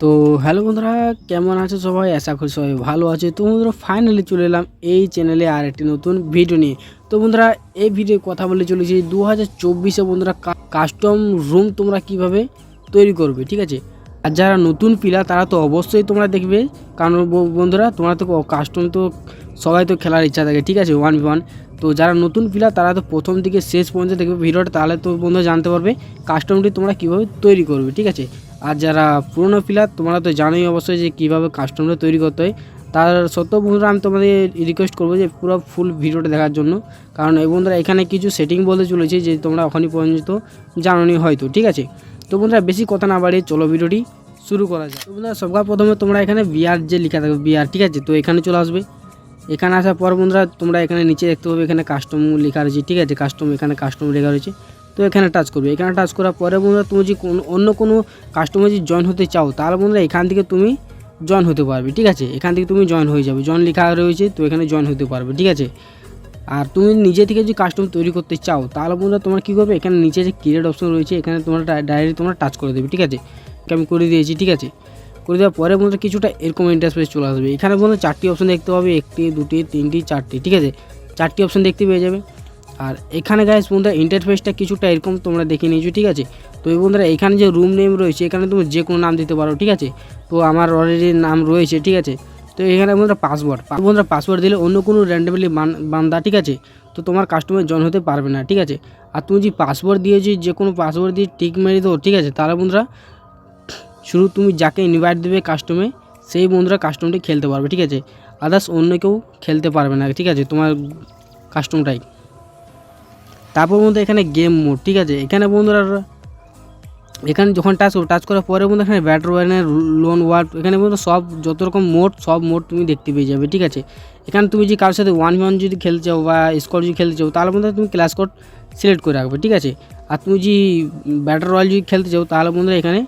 তো হ্যালো বন্ধুরা, কেমন আছো সবাই? আশা করি সবাই ভালো আছে। তো বন্ধুরা ফাইনালি চলে এলাম এই চ্যানেলে আর একটি নতুন ভিডিও নিয়ে। তো বন্ধুরা, এই ভিডিও কথা বলে চলেছি দু হাজার চব্বিশে বন্ধুরা কাস্টম রুম তোমরা কীভাবে তৈরি করবে, ঠিক আছে? আর যারা নতুন পিলা তারা তো অবশ্যই তোমরা দেখবে। কারণ ব- বন্ধুরা তোমরা তো কাস্টম তো সবাই তো খেলার ইচ্ছা থাকে, ঠিক আছে? ওয়ান ওয়ান তো যারা নতুন পিলা তারা তো প্রথম থেকে শেষ পর্যন্ত দেখবে ভিডিওটা, তাহলে তো বন্ধুরা জানতে পারবে কাস্টমটি তোমরা কীভাবে তৈরি করবে, ঠিক আছে? আর যারা পুরনো প্লেয়ার তোমরা তো জানোই অবশ্যই যে কীভাবে কাস্টমটা তৈরি করতে হয়। তার সত্ত্বেও বন্ধুরা, আমি তোমাদের রিকোয়েস্ট করব যে পুরো ফুল ভিডিওটা দেখার জন্য। কারণ এই বন্ধুরা, এখানে কিছু সেটিং বলতে চলেছে যে তোমরা ওখানে পর্যন্ত জানোনি হয়তো, ঠিক আছে? তো বন্ধুরা, বেশি কথা না বাড়িয়ে চলো ভিডিওটি শুরু করা যায় তো বন্ধুরা সবার প্রথমে তোমরা এখানে বিয়ার যে লেখা থাকবে বিয়ার ঠিক আছে? তো এখানে চলে আসবে। এখানে আসার পর বন্ধুরা, তোমরা এখানে নিচে দেখতে পাবে এখানে কাস্টম লেখা রয়েছে, ঠিক আছে? কাস্টম এখানে কাস্টম লেখা রয়েছে। তো এখানে টাচ করবে। এখানে টাচ করার পরে বন্ধুরা, তুমি যদি অন্য কোনো কাস্টমার যদি জয়েন হতে চাও, তাহলে বন্ধুরা এখান থেকে তুমি জয়েন হতে পারবে, ঠিক আছে? এখান থেকে তুমি জয়েন হয়ে যাবে। জয়েন লেখা রয়েছে, তো এখানে জয়েন হতে পারবে, ঠিক আছে? আর তুমি নিজে থেকে যদি কাস্টম তৈরি করতে চাও, তাহলে বন্ধুরা তোমার কী করবে? এখানে নিচে যে ক্রিয়েট অপশন রয়েছে, এখানে তোমরা ডাইরেক্ট তোমরা টাচ করে দেবে, ঠিক আছে? আমি করে দিয়েছি, ঠিক আছে? করে দেওয়ার পরে বন্ধুরা কিছুটা এরকম ইন্টারফেস চলে আসবে। এখানে বন্ধুরা চারটি অপশন দেখতে পাবে, একটি, দুটি, তিনটি, চারটি, ঠিক আছে? চারটি অপশন দেখতে পেয়ে যাবে। আর এখানে গাইস বন্ধুরা ইন্টারফেসটা কিছুটা এরকম তোমরা দেখে নিয়েছো, ঠিক আছে? তো এই বন্ধুরা এখানে যে রুম নেম রয়েছে, এখানে তুমি যে কোনো নাম দিতে পারো, ঠিক আছে? তো আমার অলরেডি নাম রয়েছে, ঠিক আছে? তো এখানে বন্ধুরা পাসওয়ার্ড বন্ধুরা পাসওয়ার্ড দিলে অন্য কোনো র্যান্ডমলি বান্দা, ঠিক আছে? তো তোমার কাস্টমার জয়েন হতে পারবে না, ঠিক আছে? আর তুমি যদি পাসওয়ার্ড দিয়েছি, যে কোনো পাসওয়ার্ড দিয়ে টিক মেরে দাও ঠিক আছে? তাহলে বন্ধুরা শুরু তুমি যাকে ইনভাইট দেবে কাস্টমে সেই বন্ধুরা কাস্টমটি খেলতে পারবে, ঠিক আছে? আদার্স অন্য কেউ খেলতে পারবে না, ঠিক আছে? তোমার কাস্টমটাই তারপর বন্ধু এখানে গেম মোড ঠিক আছে? এখানে বন্ধুরা, এখানে যখন টাচ করো টাচ করার পরে বন্ধু এখানে ব্যাটার ওয়ানের লোন ওয়ার্ড এখানে বন্ধু সব, যত রকম মোড সব মোড তুমি দেখতে পেয়ে যাবে, ঠিক আছে? এখানে তুমি যদি কারোর সাথে ওয়ান ওয়ান যদি খেলতে চাও বা স্কোর যদি খেলতে চাও, তাহলে বন্ধুরা তুমি ক্লাস কোড সিলেক্ট করে রাখবে, ঠিক আছে? আর তুমি যদি ব্যাটার রয়্যাল যদি খেলতে চাও, তাহলে বন্ধুরা এখানে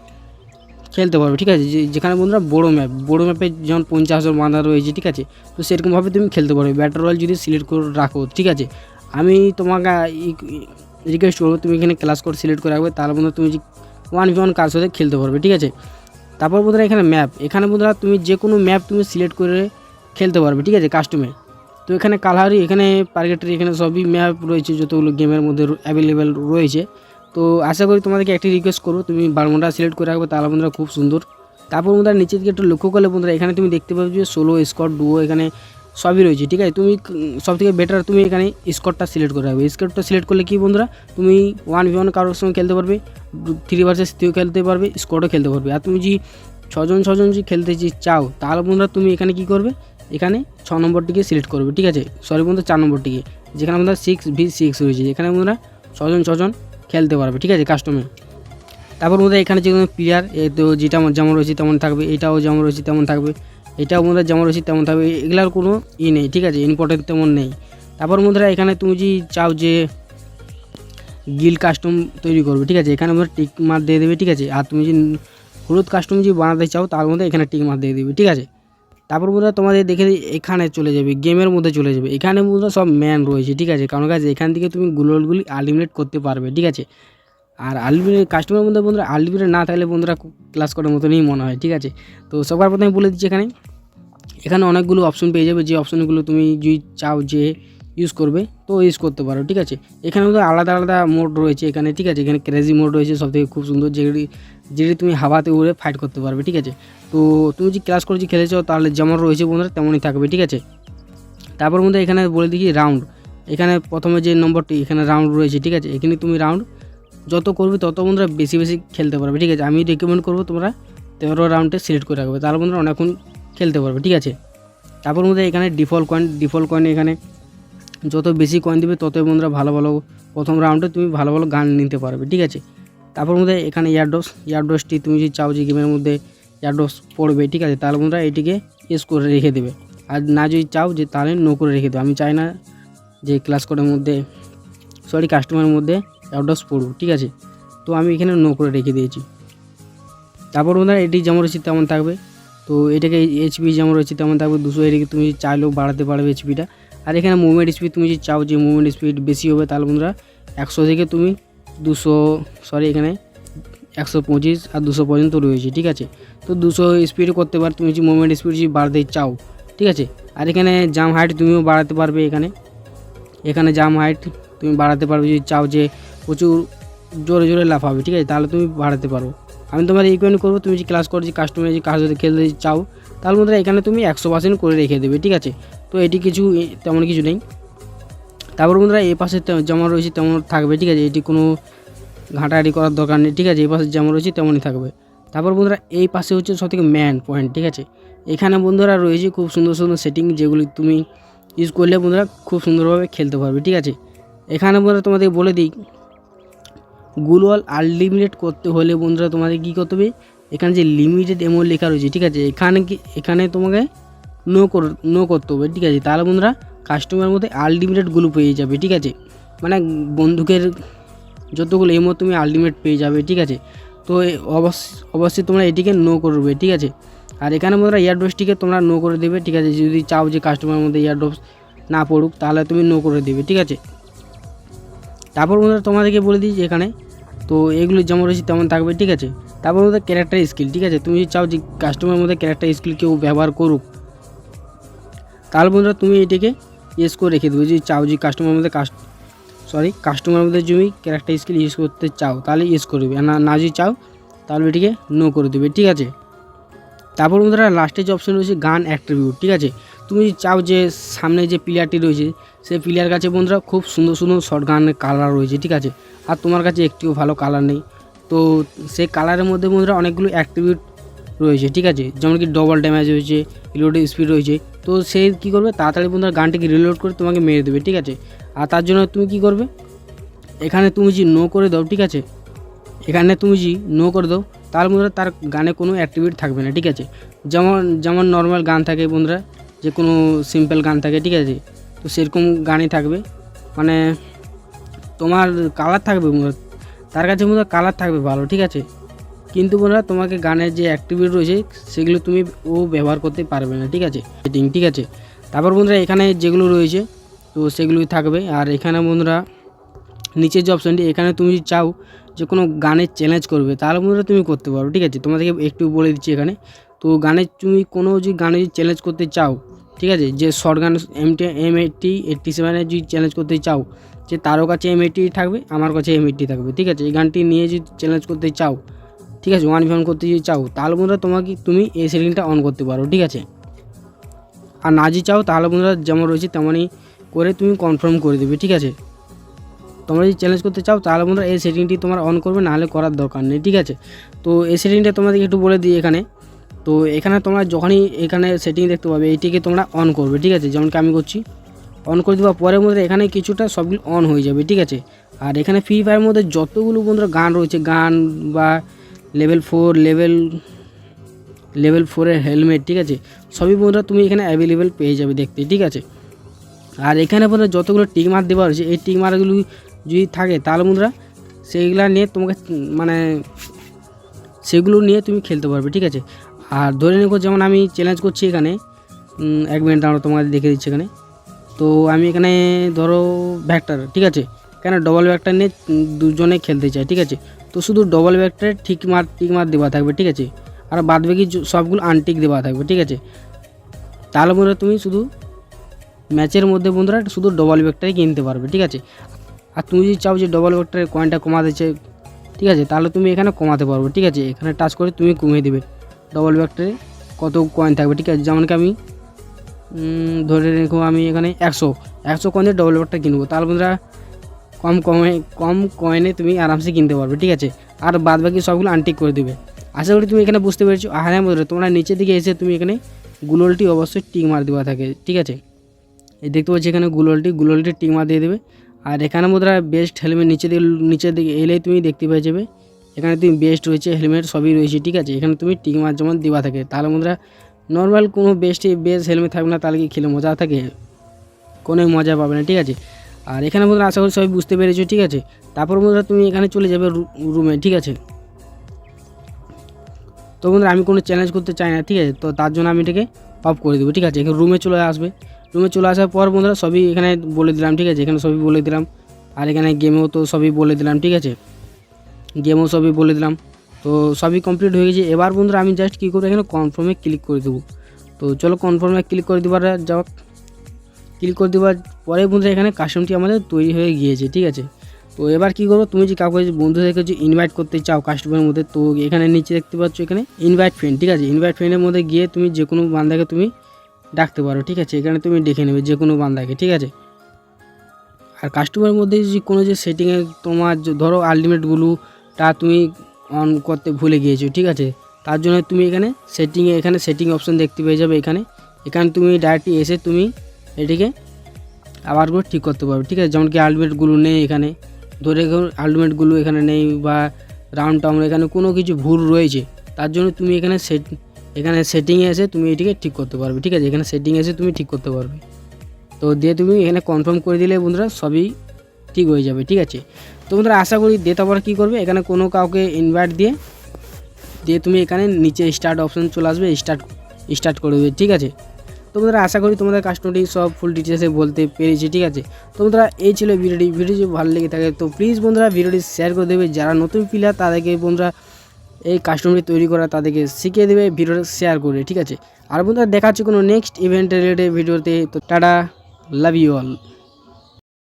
খেলতে পারবে, ঠিক আছে? যেখানে বন্ধুরা বড়ো ম্যাপ বড়ো ম্যাপে যেমন পঞ্চাশ জন বাঁধা রয়েছে, ঠিক আছে? তো সেরকমভাবে তুমি খেলতে পারবে। ব্যাটার রয়্যাল যদি সিলেক্ট করে রাখো, ঠিক আছে? আমি তোমাকে রিকোয়েস্ট করব, তুমি এখানে ক্লাস কোড সিলেক্ট করে রাখবে, তাহলে বন্ধুরা তুমি ওয়ান ভি ওয়ান কার সাথে খেলতে পারবে, ঠিক আছে? তারপর বন্ধুরা এখানে ম্যাপ এখানে বন্ধুরা তুমি যে কোনো ম্যাপ তুমি সিলেক্ট করে খেলতে পারবে, ঠিক আছে কাস্টমে তো এখানে কালারি এখানে পার্কেটারি এখানে সবই ম্যাপ রয়েছে, যতগুলো গেমের মধ্যে অ্যাভেলেবেল রয়েছে। তো আশা করি তোমাদেরকে একটি রিকোয়েস্ট করব, তুমি বারমোটা সিলেক্ট করে রাখবে, তাহলে বন্ধুরা খুব সুন্দর। তারপর বন্ধুরা নিচের দিকে একটু লক্ষ্য করলে বন্ধুরা, এখানে তুমি দেখতে পাবে যে সোলো স্কট ডুও এখানে সবই রয়েছে, ঠিক আছে? তুমি সব থেকে বেটার তুমি এখানে স্কটটা সিলেক্ট করে রাখবে। স্কটটা সিলেক্ট করলে কি বন্ধুরা, তুমি ওয়ান ভি ওয়ান কারোর সঙ্গে খেলতে পারবে থ্রি ভার্সেস থ্রিও খেলতে পারবে স্কটও খেলতে পারবে। আর তুমি যদি ছজন ছজন যদি খেলতে যদি চাও, তাহলে বন্ধুরা তুমি এখানে কি করবে? এখানে ছ নম্বরটিকে সিলেক্ট করবে, ঠিক আছে? সরি বন্ধুরা, চার নম্বরটিকে, যেখানে বন্ধুরা সিক্স ভি সিক্স রয়েছে এখানে বন্ধুরা ছজন ছজন খেলতে পারবে, ঠিক আছে কাস্টমে তারপর বন্ধুরা এখানে যে প্লেয়ার তো যেটা যেমন রয়েছে তেমন থাকবে, এটাও যেমন রয়েছে তেমন থাকবে, এটাও বন্ধুরা যেমন রয়েছে তেমন থাকবে, এগুলার কোনো ই নেই, ঠিক আছে ইম্পর্টেন্ট তেমন নেই। তারপর বন্ধুরা, এখানে তুমি যদি চাও যে গিল কাস্টম তৈরি করবে, ঠিক আছে, এখানে বন্ধুরা টিক মার দিয়ে দেবে, ঠিক আছে, আর তুমি যদি হলুদ কাস্টম যদি বানাতে চাও, তার মধ্যে এখানে টিক মার দিয়ে দেবে, ঠিক আছে। তারপর বন্ধুরা তোমাদের দেখে এখানে চলে যাবে গেমের মধ্যে চলে যাবে। এখানে বন্ধুরা সব ম্যান রয়েছে, ঠিক আছে? কারণ কাছে এখান থেকে তুমি গুলোগুলি আনলিমিটেড করতে পারবে, ঠিক আছে? আর আনলিমিটেড কাস্টমার মধ্যে বন্ধুরা আনলিমিটেড না থাকলে বন্ধুরা ক্লাস করার মতনই মনে হয়, ঠিক আছে? তো সবার প্রথমে বলে দিচ্ছি এখানে। এখানে অনেকগুলো অপশন পেয়ে যাবে, যে অপশনগুলো তুমি যদি চাও যে ইউজ করবে, তো ইউজ করতে পারো, ঠিক আছে? এখানে কিন্তু আলাদা আলাদা মোড রয়েছে এখানে, ঠিক আছে? এখানে ক্রেজি মোড রয়েছে সব থেকে খুব সুন্দর যেগুলি যেটি তুমি হাওয়াতে উড়ে ফাইট করতে পারবে, ঠিক আছে? তো তুমি যে ক্লাস করে যদি খেলে চাও তাহলে যেমন রয়েছে বন্ধুরা, তেমনই থাকবে, ঠিক আছে? তারপর মধ্যে এখানে বলে দিই রাউন্ড এখানে প্রথমে যে নম্বরটি, এখানে রাউন্ড রয়েছে, ঠিক আছে? এখানে তুমি রাউন্ড যত করবে, তত বন্ধুরা বেশি বেশি খেলতে পারবে, ঠিক আছে? আমি রেকমেন্ড করব তোমরা তেরো রাউন্ডে সিলেক্ট করে রাখবে, তাহলে বন্ধুরা অনেকক্ষণ খেলতে পারবে, ঠিক আছে? তারপর মধ্যে এখানে ডিফল্ট কয়েন ডিফল্ট কয়েন এখানে যত বেশি কয়েন দিবে, ততই বন্ধুরা ভালো ভালো প্রথম রাউন্ডে তুমি ভালো ভালো গান নিতে পারবে, ঠিক আছে? তারপর মধ্যে এখানে ইয়ারডোস ইয়ারডোসটি তুমি যদি চাও যে গেমের মধ্যে ইয়ারডোস পড়বে, ঠিক আছে? তাহলে বন্ধুরা এটিকে ইউজ করে রেখে দেবে। আর না যদি চাও যে তাহলে নো করে রেখে দেবে। আমি চাই না যে ক্লাস কোডের মধ্যে সরি কাস্টমারের মধ্যে ইয়ারডোস পড়ুক, ঠিক আছে? তো আমি এখানে নো করে রেখে দিয়েছি। তারপর বন্ধুরা, এটি যেমন রয়েছে তেমন থাকবে। তো এটাকে এইচপি যেমন রয়েছে তেমন থাকবে। দুশো এটিকে তুমি চাইলেও বাড়াতে পারবে এইচপিটা আর এখানে মুভমেন্ট স্পিড তুমি যদি চাও যে মুভমেন্ট স্পিড বেশি হবে, তাহলে বন্ধুরা একশো থেকে তুমি দুশো সরি এখানে একশো পঁচিশ আর দুশো পর্যন্ত রয়েছে, ঠিক আছে? তো দুশো স্পিড করতে পার, তুমি যদি মুভমেন্ট স্পিড যদি বাড়াতে চাও, ঠিক আছে? আর এখানে জাম হাইট তুমিও বাড়াতে পারবে এখানে। এখানে জাম হাইট তুমি বাড়াতে পারবে, যদি চাও যে প্রচুর জোরে জোরে লাফাবে, ঠিক আছে? তাহলে তুমি বাড়াতে পারো। আমি তোমার রিকমেন্ড করব, তুমি যে ক্লাস করছি কাস্টমার যে কাজ খেলতে চাও তাহলে বন্ধুরা এখানে তুমি একশো পার্সেন্ট করে রেখে দেবে, ঠিক আছে? তো এটি কিছু তেমন কিছু নেই। তারপর বন্ধুরা, এই পাশে যেমন রয়েছে, তেমন থাকবে, ঠিক আছে? এটি কোনো ঘাঁটাঘাঁটি করার দরকার নেই, ঠিক আছে? এই পাশে যেমন রয়েছে তেমনই থাকবে। তারপর বন্ধুরা, এই পাশে হচ্ছে সবথেকে ম্যান পয়েন্ট ঠিক আছে? এখানে বন্ধুরা রয়েছে খুব সুন্দর সুন্দর সেটিং যেগুলি তুমি ইউজ করলে বন্ধুরা খুব সুন্দরভাবে খেলতে পারবে, ঠিক আছে? এখানে বন্ধুরা তোমাদের বলে দিই গুলওয়াল আনলিমিটেড করতে হলে বন্ধুরা তোমাদের কী করতে হবে? এখানে যে লিমিটেড এমন লেখা রয়েছে, ঠিক আছে? এখানে কি, এখানে তোমাকে নো কর নো করতে হবে, ঠিক আছে? তাহলে বন্ধুরা কাস্টমারের মধ্যে আনলিমিটেডগুলো পেয়ে যাবে, ঠিক আছে? মানে বন্দুকের যতগুলো এমো তুমি আলটিমেট পেয়ে যাবে, ঠিক আছে? তো এ- অবশ্য অবশ্যই তোমরা এটিকে নো করবে, ঠিক আছে? আর এখানে বন্ধুরা ইয়ারড্রপসটিকে তোমরা নো করে দেবে, ঠিক আছে? যদি চাও যে কাস্টমারের মধ্যে ইয়ারড্রপস না পড়ুক, তাহলে তুমি নো করে দেবে, ঠিক আছে? তারপর বন্ধুরা তোমাদেরকে বলে দিই এখানে, তো এগুলো যেমন রয়েছে তেমন থাকবে, ঠিক আছে? তারপর মধ্যে ক্যারেক্টার স্কিল ঠিক আছে? তুমি যদি চাও যে কাস্টমারের মধ্যে ক্যারেক্টার স্কিল কেউ ব্যবহার করুক, তাহলে বন্ধুরা তুমি এটিকে ইয়েস করে রেখে দেবে। যদি চাও যে কাস্টমারের মধ্যে কাস্ট সরি কাস্টমার মধ্যে তুমি ক্যারেক্টার স্কিল ইউজ করতে চাও, তাহলে ইউজ করবে না না যদি চাও, তাহলে এটিকে নো করে দেবে, ঠিক আছে? তারপর বন্ধুরা লাস্টে যে অপশন রয়েছে গান অ্যাট্রিবিউট ঠিক আছে? তুমি যদি চাও যে সামনে যে প্লেয়ারটি রয়েছে, সেই প্লেয়ার কাছে বন্ধুরা খুব সুন্দর সুন্দর শর্ট গানের কালার রয়েছে, ঠিক আছে? আর তোমার কাছে একটিও ভালো কালার নেই। তো সেই কালারের মধ্যে বন্ধুরা অনেকগুলো অ্যাক্টিভিট রয়েছে, ঠিক আছে? যেমন কি ডবল ড্যামেজ রয়েছে রিলোডের স্পিড রয়েছে। তো সে কী করবে? তাড়াতাড়ি বন্ধুরা গানটিকে রিলোড করে তোমাকে মেরে দেবে, ঠিক আছে? আর তার জন্য তুমি কি করবে? এখানে তুমি যে নো করে দাও, ঠিক আছে? এখানে তুমি যে নো করে দাও, তার বন্ধুরা তার গানে কোনো অ্যাক্টিভিটি থাকবে না, ঠিক আছে? যেমন যেমন নর্মাল গান থাকে বন্ধুরা, যে কোনো সিম্পল গান থাকে, ঠিক আছে? তো সেরকম গানই থাকবে। মানে তোমার কালার থাকবে তার কাছে বন্ধুরা কালার থাকবে ভালো, ঠিক আছে? কিন্তু বন্ধুরা, তোমাকে গানের যে অ্যাক্টিভিটি রয়েছে, সেগুলো তুমি ও ব্যবহার করতে পারবে না, ঠিক আছে? ঠিক আছে? তারপর বন্ধুরা, এখানে যেগুলো রয়েছে তো সেগুলোই থাকবে। আর এখানে বন্ধুরা, নিচের যে অপশানটি এখানে তুমি চাও যে কোনো গানের চ্যালেঞ্জ করবে, তাহলে বন্ধুরা তুমি করতে পারো, ঠিক আছে? তোমাদেরকে একটু বলে দিচ্ছি এখানে। তো গানে তুমি কোনো যদি গানে যদি চ্যালেঞ্জ করতে চাও, ঠিক আছে? যে short gun M T M eighty eighty সেভেনে যদি চ্যালেঞ্জ করতে চাও, যে তারও কাছে এম এইটটি থাকবে, আমার কাছে এম এইটটি থাকবে, ঠিক আছে? এই গানটি নিয়ে যদি চ্যালেঞ্জ করতে চাও, ঠিক আছে? ওয়ান ভিওয়ান করতে যদি চাও, তাহলে বন্ধুরা তোমাকে, তুমি এই সেটিংটা অন করতে পারো, ঠিক আছে? আর না যদি চাও, তাহলে বন্ধুরা যেমন রয়েছে, তেমনই করে তুমি কনফার্ম করে দেবে, ঠিক আছে? তোমরা যদি চ্যালেঞ্জ করতে চাও, তাহলে বন্ধুরা এই সেটিংটি তোমার অন করবে, নাহলে করার দরকার নেই, ঠিক আছে? তো এই সেটিংটা তোমাদেরকে একটু বলে দিই এখানে। তো এখানে তোমরা যখনই এখানে সেটিং দেখতে পাবে, এইটিকে তোমরা অন করবে, ঠিক আছে? যেমন কি আমি করছি। অন করে দেওয়ার পরের মধ্যে এখানে কিছুটা সবগুলো অন হয়ে যাবে, ঠিক আছে? আর এখানে ফ্রি ফায়ারের মধ্যে যতগুলো বন্ধুরা গান রয়েছে, গান বা লেভেল ফোর লেভেল লেভেল ফোরের হেলমেট ঠিক আছে? সবই বন্ধুরা তুমি এখানে অ্যাভেলেবেল পেয়ে যাবে দেখতে, ঠিক আছে? আর এখানে বন্ধুরা যতগুলো টিক মার্ক দেওয়া রয়েছে, এই টিক মার্কগুলো যদি থাকে, তাহলে বন্ধুরা সেইগুলো নিয়ে তোমাকে মানে সেগুলো নিয়ে তুমি খেলতে পারবে, ঠিক আছে? আর ধরে নেব যেমন আমি চ্যালেঞ্জ করছি এখানে এক মিনিট দাঁড়ো তোমাদের দেখে দিচ্ছি এখানে। তো আমি এখানে ধরো ব্যাগটার ঠিক আছে? কেন ডবল ব্যাগটা নিয়ে দুজনে খেলতে চাই, ঠিক আছে? তো শুধু ডবল ব্যাগটার ঠিক মার, টিক মার দেওয়া থাকবে, ঠিক আছে? আর বাদ বাকি সবগুলো আনটিক দেওয়া থাকবে, ঠিক আছে? তাহলে বন্ধুরা তুমি শুধু ম্যাচের মধ্যে বন্ধুরা শুধু ডবল ব্যাগটাই কিনতে পারবে, ঠিক আছে? আর তুমি যদি চাও যে ডবল ব্যাগটার কয়েনটা কমাতে চাই, ঠিক আছে? তাহলে তুমি এখানে কমাতে পারবে, ঠিক আছে? এখানে টাচ করে তুমি কমিয়ে দেবে। ডবল ব্যাগটারে কত কয়েন থাকবে, ঠিক আছে? যেমন কি আমি ধরে রেখো আমি এখানে একশো একশো কয়েনের ডবল ব্যাগটা কিনবো। তাহলে বন্ধুরা কম কমে, কম কয়েনে তুমি আরামসে কিনতে পারবে, ঠিক আছে? আর বাদ বাকি সবগুলো আনটিক করে দেবে। আশা করি তুমি এখানে বুঝতে পেরেছ। আর হ্যাঁ বন্ধুরা, তোমরা নিচের দিকে এসে তুমি এখানে গুলোলটি অবশ্যই টিক মার দেওয়া থাকে, ঠিক আছে? এই দেখতে পাচ্ছি এখানে গুলোলটি গুলোলটি টিক মার দিয়ে দেবে। আর এখানে বন্ধুরা বেস্ট হেলমেট নিচে দিকে নিচের দিকে এলেই তুমি দেখতে পেয়ে যাবে। এখানে তুমি বেস্ট রয়েছে, হেলমেট সবই রয়েছে, ঠিক আছে? এখানে তুমি টিক মার যেমন দেওয়া থাকে, তাহলে বন্ধুরা নর্মাল কোনো বেস্ট বেস্ট হেলমেট থাকবে না, তাহলে কি খেলে মজা থাকে? কোনো মজা পাবে না, ঠিক আছে? আর এখানে বন্ধুরা আশা করি সবাই বুঝতে পেরেছ, ঠিক আছে? তারপর বন্ধুরা তুমি এখানে চলে যাবে রুমে, ঠিক আছে? তো বন্ধুরা আমি কোনো চ্যালেঞ্জ করতে চাই না, ঠিক আছে? তো তার জন্য আমি এটাকে অফ করে দেবো, ঠিক আছে? এখানে রুমে চলে আসবে। রুমে চলে আসার পর বন্ধুরা সবই এখানে বলে দিলাম, ঠিক আছে? এখানে সবই বলে দিলাম। আর এখানে গেমেও তো সবই বলে দিলাম, ঠিক আছে? গেমও সবই বলে দিলাম। তো সবই কমপ্লিট হয়ে গেছে। এবার বন্ধুরা আমি জাস্ট কী করব? এখানে কনফার্মে ক্লিক করে দেবো। তো চলো কনফার্মে ক্লিক করে দেবার যাক। ক্লিক করে দেওয়ার পরে বন্ধুরা এখানে কাস্টমটি আমাদের তৈরি হয়ে গিয়েছে, ঠিক আছে? তো এবার কী করব? তুমি যে কাউকে বন্ধুদেরকে যে ইনভাইট করতে চাও কাস্টমারের মধ্যে, তো এখানে নিচে দেখতে পাচ্ছ এখানে ইনভাইট ফ্রেন্ড ঠিক আছে? ইনভাইট ফ্রেন্ডের মধ্যে গিয়ে তুমি যে কোনো বান্দাকে তুমি ডাকতে পারো, ঠিক আছে? এখানে তুমি ডেকে নেবে যে কোনো বান্দাকে, ঠিক আছে? আর কাস্টমারের মধ্যে যে কোনো যে সেটিংয়ে তোমার ধরো আলটিমেটগুলোটা তুমি অন করতে ভুলে গিয়েছো, ঠিক আছে? তার জন্য তুমি এখানে সেটিংয়ে এখানে সেটিং অপশন দেখতে পেয়ে যাবে এখানে। এখানে তুমি ডাইরেক্টলি এসে তুমি এটিকে আবার করে ঠিক করতে পারবে, ঠিক আছে? যেমন কি আলটিমেটগুলো নেই এখানে। ধরে আলটিমেটগুলো এখানে নেই বা রাউন্ড টাউন এখানে কোনো কিছু ভুল রয়েছে, তার জন্য তুমি এখানে সেট এখানে সেটিংয়ে এসে তুমি এটিকে ঠিক করতে পারবে, ঠিক আছে? এখানে সেটিং এসে তুমি ঠিক করতে পারবে। তো দিয়ে তুমি এখানে কনফার্ম করে দিলে বন্ধুরা সবই ঠিক হয়ে যাবে, ঠিক আছে? তো বন্ধুরা আশা করি দিয়ে তারপর কী করবে? এখানে কোনো কাউকে ইনভাইট দিয়ে দিয়ে তুমি এখানে নিচে স্টার্ট অপশন চলে আসবে স্টার্ট স্টার্ট করে দেবে, ঠিক আছে? তো বন্ধুরা আশা করি তোমাদের কাস্টমারটি সব ফুল ডিটেলসে বলতে পেরেছি, ঠিক আছে? তো বন্ধুরা এই ছিল ভিডিওটি ভিডিও যদি ভালো লেগে থাকে তো প্লিজ বন্ধুরা ভিডিওটি শেয়ার করে দেবে। যারা নতুন প্লেয়ার তাদেরকে বন্ধুরা এই কাস্টমারটি তৈরি করা তাদেরকে শিখিয়ে দেবে ভিডিওটা শেয়ার করে, ঠিক আছে? আর বন্ধুরা, দেখা হচ্ছে কোনো নেক্সট ইভেন্ট রিলেটেড ভিডিওতে তো। Tata love you all